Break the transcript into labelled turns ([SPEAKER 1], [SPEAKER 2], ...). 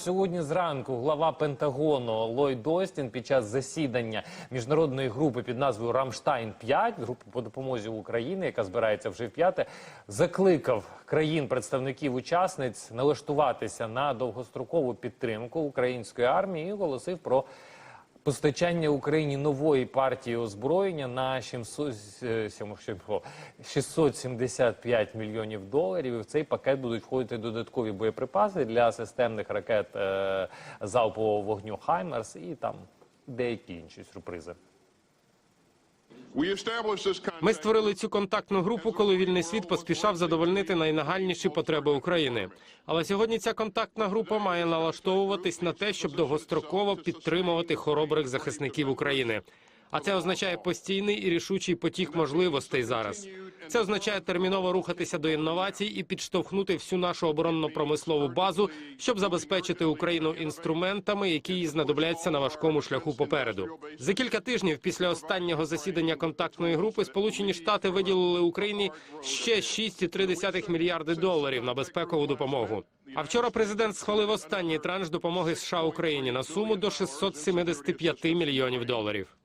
[SPEAKER 1] Сьогодні зранку глава Пентагону Ллойд Остін під час засідання міжнародної групи під назвою Рамштайн 5 групи по допомозі Україні, яка збирається вже в п'яте, закликав країн представників учасниць налаштуватися на довгострокову підтримку української армії і оголосив про постачання Україні нової партії озброєння на 700, е, сьому- що- 675 мільйонів доларів. І в цей пакет будуть входити додаткові боєприпаси для системних ракет е, залпового вогню Хаймерс і там деякі інші сюрпризи.
[SPEAKER 2] Ми створили цю контактну групу, коли вільний світ поспішав задовольнити найнагальніші потреби України. Але сьогодні ця контактна група має налаштовуватись на те, щоб довгостроково підтримувати хоробрих захисників України. А це означає постійний і рішучий потік можливостей зараз. Це означає терміново рухатися до інновацій і підштовхнути всю нашу оборонно-промислову базу, щоб забезпечити Україну інструментами, які їй знадобляться на важкому шляху попереду. За кілька тижнів після останнього засідання контактної групи Сполучені Штати виділили Україні ще 6,3 мільярди доларів на безпекову допомогу. А вчора президент схвалив останній транш допомоги США Україні на суму до 675 мільйонів доларів.